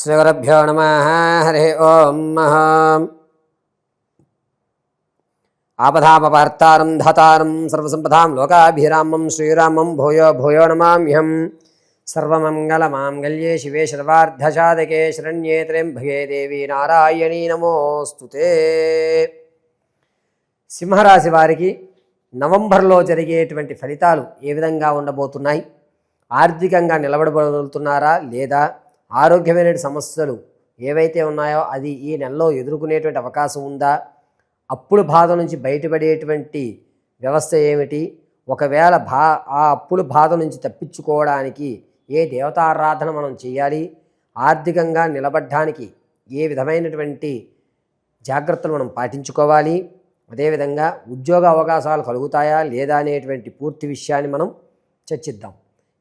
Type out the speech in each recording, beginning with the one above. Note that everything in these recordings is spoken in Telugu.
శ్రీగురభ్యో నమ హరి ఓం ఆపదాపార్తారం ధాతారం సర్వసంపదాం లోకాభిరామం శ్రీరామం భూయో భూయో నమామ్యహం సర్వమంగళమాంగళ్యే శివే శర్వార్ధసాదకే శరణ్యేత్రం భయే దేవీ నారాయణీ నమోస్తు సింహరాశి వారికి నవంబర్లో జరిగేటువంటి ఫలితాలు ఏ విధంగా ఉండబోతున్నాయి? ఆర్థికంగా నిలబడబోతున్నారా లేదా? ఆరోగ్యమైన సమస్యలు ఏవైతే ఉన్నాయో అది ఈ నెలలో ఎదుర్కొనేటువంటి అవకాశం ఉందా? అప్పుల బాధ నుంచి బయటపడేటువంటి వ్యవస్థ ఏమిటి? ఒకవేళ బా ఆ అప్పుల బాధ నుంచి తప్పించుకోవడానికి ఏ దేవతారాధన మనం చేయాలి? ఆర్థికంగా నిలబడడానికి ఏ విధమైనటువంటి జాగ్రత్తలు మనం పాటించుకోవాలి? అదేవిధంగా ఉద్యోగ అవకాశాలు కలుగుతాయా లేదా అనేటువంటి పూర్తి విషయాన్ని మనం చర్చిద్దాం.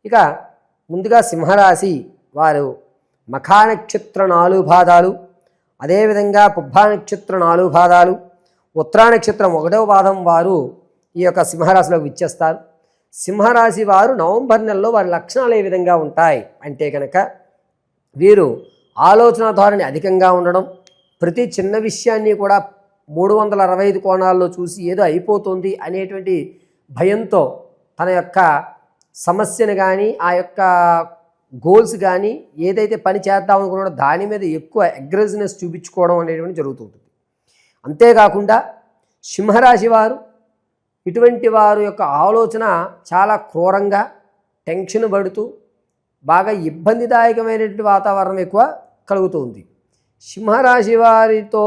ఇక ముందుగా సింహరాశి వారు మఖా నక్షత్ర నాలుగు పాదాలు అదేవిధంగా పుబ్బా నక్షత్ర నాలుగు పాదాలు ఉత్తరా నక్షత్రం ఒకటవ పాదం వారు ఈ యొక్క సింహరాశిలోకి విచ్చేస్తారు. సింహరాశి వారు నవంబర్ నెలలో వారి లక్షణాలు ఏ విధంగా ఉంటాయి అంటే కనుక వీరు ఆలోచన ధోరణి అధికంగా ఉండడం ప్రతి చిన్న విషయాన్ని కూడా మూడు వందల అరవై ఐదు కోణాల్లో చూసి ఏదో అయిపోతుంది అనేటువంటి భయంతో తన యొక్క సమస్యను కానీ ఆ యొక్క గోల్స్ కానీ ఏదైతే పని చేద్దాం అనుకున్నాడో దాని మీద ఎక్కువ అగ్రెసివ్నెస్ చూపించుకోవడం అనేటువంటి జరుగుతుంటుంది అంతేకాకుండా సింహరాశి వారు ఇటువంటి వారు యొక్క ఆలోచన చాలా క్రూరంగా టెన్షన్ పడుతూ బాగా ఇబ్బందిదాయకమైనటువంటి వాతావరణం ఎక్కువ కలుగుతుంది సింహరాశి వారితో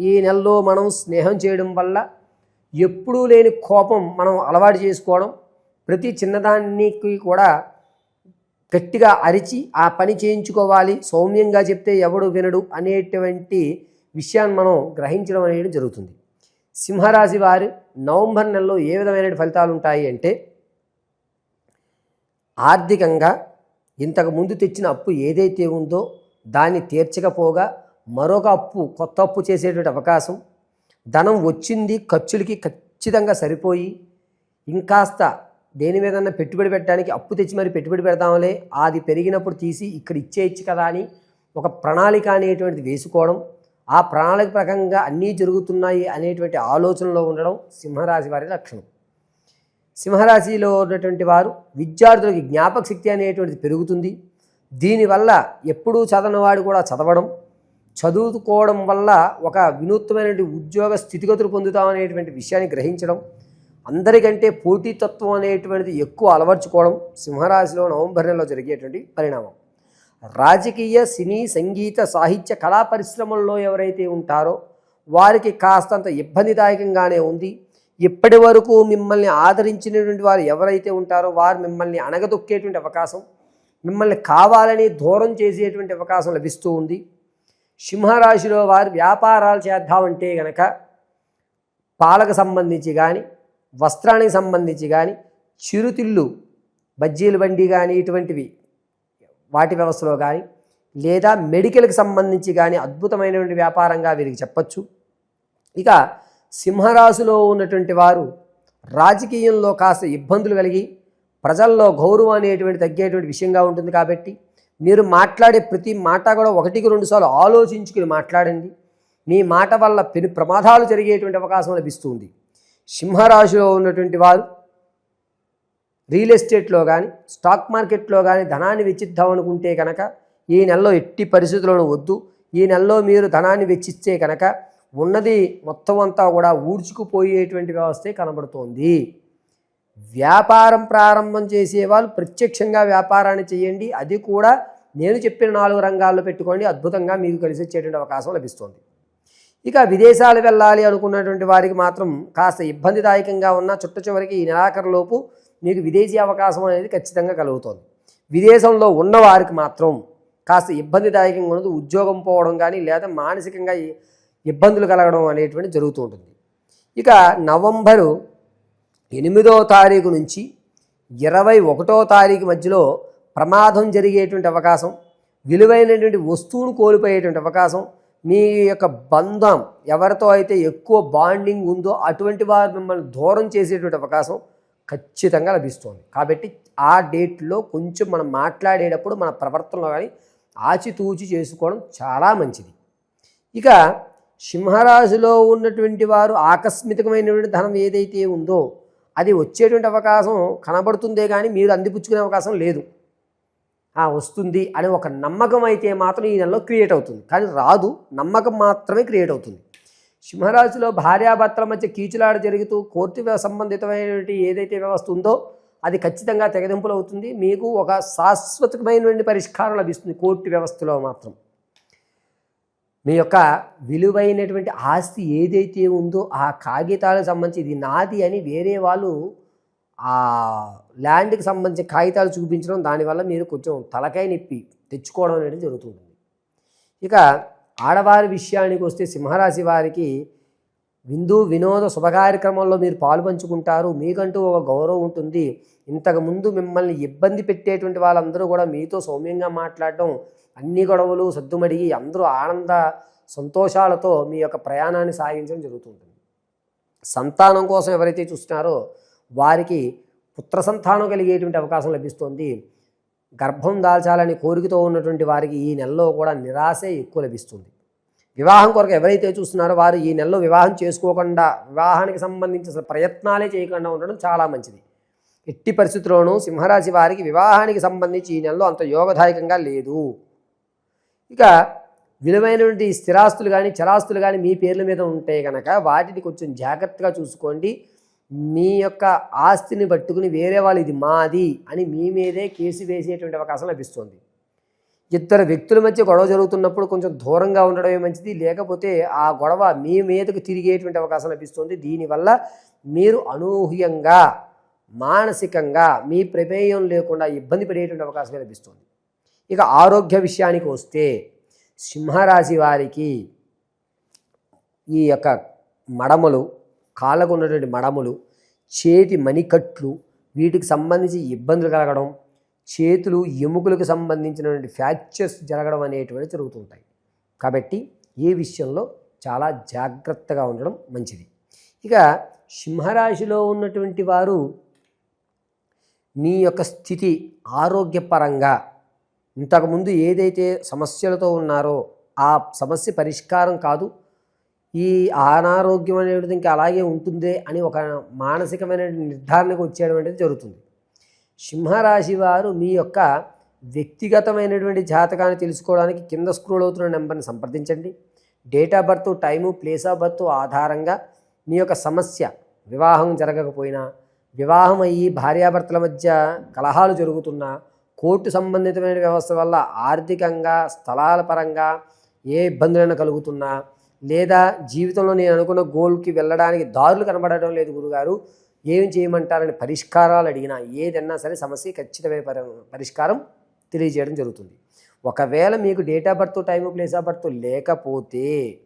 ఈ నెలలో మనం స్నేహం చేయడం వల్ల ఎప్పుడూ లేని కోపం మనం అలవాటు చేసుకోవడం ప్రతి చిన్నదానికి కూడా గట్టిగా అరిచి ఆ పని చేయించుకోవాలి. సౌమ్యంగా చెప్తే ఎవడు వినడు అనేటువంటి విషయాన్ని మనం గ్రహించడం అనేది జరుగుతుంది. సింహరాశి వారు నవంబర్ నెలలో ఏ విధమైన ఫలితాలు ఉంటాయి అంటే ఆర్థికంగా ఇంతకు ముందు తెచ్చిన అప్పు ఏదైతే ఉందో దాన్ని తీర్చకపోగా మరొక అప్పు కొత్త అప్పు చేసేటువంటి అవకాశం. ధనం వచ్చింది ఖర్చులకి ఖచ్చితంగా సరిపోయి ఇంకాస్త దేని మీదన్నా పెట్టుబడి పెట్టడానికి అప్పు తెచ్చి మరి పెట్టుబడి పెడదాంలే? అది పెరిగినప్పుడు తీసి ఇక్కడ ఇచ్చేయచ్చు కదా అని ఒక ప్రణాళిక అనేటువంటిది వేసుకోవడం ఆ ప్రణాళిక ప్రకారంగా అన్నీ జరుగుతున్నాయి అనేటువంటి ఆలోచనలో ఉండడం సింహరాశి వారి లక్షణం. సింహరాశిలో ఉన్నటువంటి వారు విద్యార్థులకి జ్ఞాపక శక్తి అనేటువంటిది పెరుగుతుంది. దీనివల్ల ఎప్పుడూ చదవనివాడు కూడా చదవడం చదువుకోవడం వల్ల ఒక వినూత్నమైనటువంటి ఉద్యోగ స్థితిగతులు పొందుతామనేటువంటి విషయాన్ని గ్రహించడం అందరికంటే పోటీతత్వం అనేటువంటిది ఎక్కువ అలవర్చుకోవడం సింహరాశిలో నవంబర్ నెలలో జరిగేటువంటి పరిణామం. రాజకీయ సినీ సంగీత సాహిత్య కళా పరిశ్రమల్లో ఎవరైతే ఉంటారో వారికి కాస్తంత ఇబ్బందిదాయకంగానే ఉంది. ఇప్పటి వరకు మిమ్మల్ని ఆదరించినటువంటి వారు ఎవరైతే ఉంటారో వారు మిమ్మల్ని అణగదొక్కేటువంటి అవకాశం మిమ్మల్ని కావాలని దూరం చేసేటువంటి అవకాశం లభిస్తూ ఉంది. సింహరాశిలో వారు వ్యాపారాలు చేద్దామంటే గనక పాలకు సంబంధించి కానీ వస్త్రానికి సంబంధించి కానీ చిరుతిళ్ళు బజ్జీలు బండి కానీ ఇటువంటివి వాటి వ్యవస్థలో కానీ లేదా మెడికల్కి సంబంధించి కానీ అద్భుతమైనటువంటి వ్యాపారంగా వీరికి చెప్పచ్చు. ఇక సింహరాశిలో ఉన్నటువంటి వారు రాజకీయంలో కాస్త ఇబ్బందులు కలిగి ప్రజల్లో గౌరవం అనేటువంటి తగ్గేటువంటి విషయంగా ఉంటుంది కాబట్టి మీరు మాట్లాడే ప్రతి మాట కూడా ఒకటికి రెండు సార్లు ఆలోచించుకుని మాట్లాడండి. మీ మాట వల్ల పెను ప్రమాదాలు జరిగేటువంటి అవకాశం లభిస్తుంది సింహరాశిలో ఉన్నటువంటి వారు రియల్ ఎస్టేట్లో కానీ స్టాక్ మార్కెట్లో కానీ ధనాన్ని వెచ్చిద్దాం అనుకుంటే కనుక ఈ నెలలో ఎట్టి పరిస్థితుల్లోనూ వద్దు. ఈ నెలలో మీరు ధనాన్ని వెచ్చిస్తే కనుక ఉన్నది మొత్తం అంతా కూడా ఊడ్చుకుపోయేటువంటి వ్యవస్థే కనబడుతోంది. వ్యాపారం ప్రారంభం చేసేవాళ్ళు ప్రత్యక్షంగా వ్యాపారాన్ని చేయండి. అది కూడా నేను చెప్పిన నాలుగు రంగాల్లో పెట్టుకోండి. అద్భుతంగా మీకు కలిసి వచ్చేటువంటి అవకాశం లభిస్తుంది. ఇక విదేశాలు వెళ్ళాలి అనుకున్నటువంటి వారికి మాత్రం కాస్త ఇబ్బందిదాయకంగా ఉన్న చుట్ట చివరికి ఈ నెలాఖరులోపు మీకు విదేశీ అవకాశం అనేది ఖచ్చితంగా కలుగుతుంది. విదేశంలో ఉన్నవారికి మాత్రం కాస్త ఇబ్బందిదాయకంగా ఉన్నది ఉద్యోగం పోవడం కానీ లేదా మానసికంగా ఇబ్బందులు కలగడం అనేటువంటి జరుగుతూ ఉంటుంది. ఇక నవంబరు ఎనిమిదో తారీఖు నుంచి ఇరవై ఒకటో తారీఖు మధ్యలో ప్రమాదం జరిగేటువంటి అవకాశం విలువైనటువంటి వస్తువును కోల్పోయేటువంటి అవకాశం మీ యొక్క బంధం ఎవరితో అయితే ఎక్కువ బాండింగ్ ఉందో అటువంటి వారు మిమ్మల్ని దూరం చేసేటువంటి అవకాశం ఖచ్చితంగా లభిస్తుంది. కాబట్టి ఆ డేట్లో కొంచెం మనం మాట్లాడేటప్పుడు మన ప్రవర్తనలో కానీ ఆచితూచి చేసుకోవడం చాలా మంచిది. ఇక సింహరాశిలో ఉన్నటువంటి వారు ఆకస్మికమైనటువంటి ధనం ఏదైతే ఉందో అది వచ్చేటువంటి అవకాశం కనబడుతుందే కానీ మీరు అందిపుచ్చుకునే అవకాశం లేదు. వస్తుంది అనే ఒక నమ్మకం అయితే మాత్రం ఈ నెలలో క్రియేట్ అవుతుంది. కానీ రాదు. నమ్మకం మాత్రమే క్రియేట్ అవుతుంది. సింహరాశిలో భార్యాభర్తల మధ్య కీచులాడ జరుగుతూ కోర్టు సంబంధితమైనటువంటి ఏదైతే వ్యవస్థ ఉందో అది ఖచ్చితంగా తెగదింపులు అవుతుంది. మీకు ఒక శాశ్వతమైనటువంటి పరిష్కారం లభిస్తుంది కోర్టు వ్యవస్థలో మాత్రం. మీ యొక్క విలువైనటువంటి ఆస్తి ఏదైతే ఉందో ఆ కాగితాలకు సంబంధించి ఇది నాది అని వేరే వాళ్ళు ల్యాండ్కి సంబంధించిన కాగితాలు చూపించడం దానివల్ల మీరు కొంచెం తలకాయ నొప్పి తెచ్చుకోవడం అనేది జరుగుతుంది. ఇక ఆడవారి విషయానికి వస్తే సింహరాశి వారికి విందు వినోద శుభ కార్యక్రమంలో మీరు పాల్పంచుకుంటారు మీకంటూ ఒక గౌరవం ఉంటుంది. ఇంతకుముందు మిమ్మల్ని ఇబ్బంది పెట్టేటువంటి వాళ్ళందరూ కూడా మీతో సౌమ్యంగా మాట్లాడడం అన్ని గొడవలు సద్దుమడిగి అందరూ ఆనంద సంతోషాలతో మీ యొక్క ప్రయాణాన్ని సాగించడం జరుగుతుంటుంది సంతానం కోసం ఎవరైతే చూస్తున్నారో వారికి పుత్ర సంతానం కలిగేటువంటి అవకాశం లభిస్తుంది. గర్భం దాల్చాలని కోరికతో ఉన్నటువంటి వారికి ఈ నెలలో కూడా నిరాశే ఎక్కువ లభిస్తుంది. వివాహం కొరకు ఎవరైతే చూస్తున్నారో వారు ఈ నెలలో వివాహం చేసుకోకుండా వివాహానికి సంబంధించిన ప్రయత్నాలే చేయకుండా ఉండడం చాలా మంచిది. ఎట్టి పరిస్థితుల్లోనూ సింహరాశి వారికి వివాహానికి సంబంధించి ఈ నెలలో అంత యోగదాయకంగా లేదు. ఇక విలువైనటువంటి స్థిరాస్తులు కానీ చరాస్తులు కానీ మీ పేర్ల మీద ఉంటే కనుక వాటిని కొంచెం జాగ్రత్తగా చూసుకోండి. మీ యొక్క ఆస్తిని పట్టుకుని వేరే వాళ్ళు ఇది మాది అని మీ మీదే కేసు వేసేటువంటి అవకాశం లభిస్తుంది. ఇద్దరు వ్యక్తుల మధ్య గొడవ జరుగుతున్నప్పుడు కొంచెం దూరంగా ఉండడమే మంచిది. లేకపోతే ఆ గొడవ మీ మీదకు తిరిగేటువంటి అవకాశం లభిస్తుంది. దీనివల్ల మీరు అనూహ్యంగా మానసికంగా మీ ప్రమేయం లేకుండా ఇబ్బంది పడేటువంటి అవకాశం లభిస్తుంది. ఇక ఆరోగ్య విషయానికి వస్తే సింహరాశి వారికి ఈ యొక్క మడమలు కాళ్ళకు ఉన్నటువంటి మడములు చేతి మణికట్లు వీటికి సంబంధించి ఇబ్బందులు కలగడం చేతులు ఎముకలకు సంబంధించినటువంటి ఫ్రాక్చర్స్ జరగడం అనేటువంటి జరుగుతుంటాయి కాబట్టి ఈ విషయంలో చాలా జాగ్రత్తగా ఉండడం మంచిది. ఇక సింహరాశిలో ఉన్నటువంటి వారు మీ యొక్క స్థితి ఆరోగ్యపరంగా ఇంతకుముందు ఏదైతే సమస్యలతో ఉన్నారో ఆ సమస్య పరిష్కారం కాదు ఈ అనారోగ్యం అనేది ఇంకా అలాగే ఉంటుందే అని ఒక మానసికమైన నిర్ధారణకు వచ్చేయడం అనేది జరుగుతుంది. సింహరాశి వారు మీ యొక్క వ్యక్తిగతమైనటువంటి జాతకాన్ని తెలుసుకోవడానికి కింద స్క్రోల్ అవుతున్న నెంబర్ని సంప్రదించండి. Date of birth time place of birth ఆధారంగా మీ యొక్క సమస్య వివాహం జరగకపోయినా వివాహం అయ్యి భార్యాభర్తల మధ్య కలహాలు జరుగుతున్నా కోర్టు సంబంధితమైన వ్యవస్థ వల్ల ఆర్థికంగా స్థలాల పరంగా ఏ ఇబ్బందులైనా కలుగుతున్నా లేదా జీవితంలో నేను అనుకున్న గోల్కి వెళ్ళడానికి దారులు కనబడటం లేదు గురుగారు. ఏం చేయమంటారని పరిష్కారాలు అడిగినా ఏదన్నా సరే సమస్య ఖచ్చితమైన పరి- పరిష్కారం తెలియజేయడం జరుగుతుంది. ఒకవేళ మీకు date of birth time place of birth లేకపోతే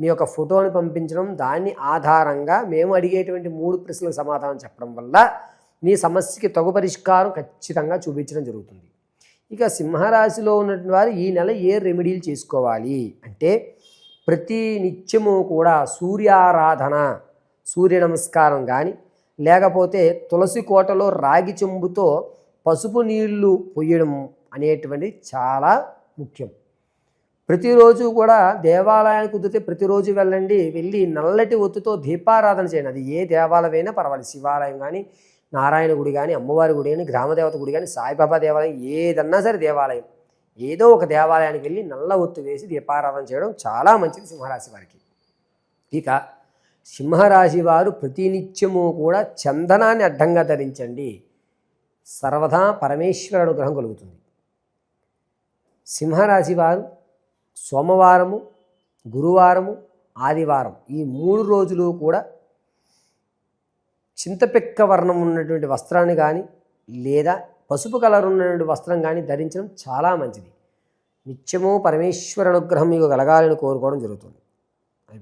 మీ యొక్క ఫోటోని పంపించడం దాన్ని ఆధారంగా మేము అడిగేటువంటి మూడు ప్రశ్నలకు సమాధానం చెప్పడం వల్ల మీ సమస్యకి తగు పరిష్కారం ఖచ్చితంగా చూపించడం జరుగుతుంది. ఇక సింహరాశిలో ఉన్నటువంటి వారు ఈ నెల ఏ రెమెడీలు చేసుకోవాలి? అంటే ప్రతి నిత్యము కూడా సూర్యారాధన సూర్య నమస్కారం కానీ లేకపోతే తులసి కోటలో రాగి చెంబుతో పసుపు నీళ్ళు పొయ్యడం అనేటువంటిది చాలా ముఖ్యం. ప్రతిరోజు కూడా దేవాలయానికి కుదిరితే ప్రతిరోజు వెళ్ళండి వెళ్ళి నల్లటి ఒత్తుతో దీపారాధన చేయండి. అది ఏ దేవాలయమైనా పర్వాలేదు. శివాలయం కానీ నారాయణ గుడి కానీ అమ్మవారి గుడి కానీ గ్రామదేవత గుడి కానీ సాయిబాబా దేవాలయం ఏదన్నా సరే దేవాలయం. ఏదో ఒక దేవాలయానికి వెళ్ళి నల్ల ఒత్తు వేసి దీపారాధన చేయడం చాలా మంచిది సింహరాశి వారికి. ఇక సింహరాశి వారు ప్రతినిత్యము కూడా చందనాన్ని అడ్డంగా ధరించండి. సర్వదా పరమేశ్వర అనుగ్రహం కలుగుతుంది. సింహరాశి వారు సోమవారము గురువారము ఆదివారం ఈ మూడు రోజులు కూడా చింతపెక్క వర్ణం ఉన్నటువంటి వస్త్రాన్ని కానీ లేదా పసుపు కలర్ ఉన్నటువంటి వస్త్రం కానీ ధరించడం చాలా మంచిది. నిత్యము పరమేశ్వర అనుగ్రహం మీకు కలగాలని కోరుకోవడం జరుగుతుంది.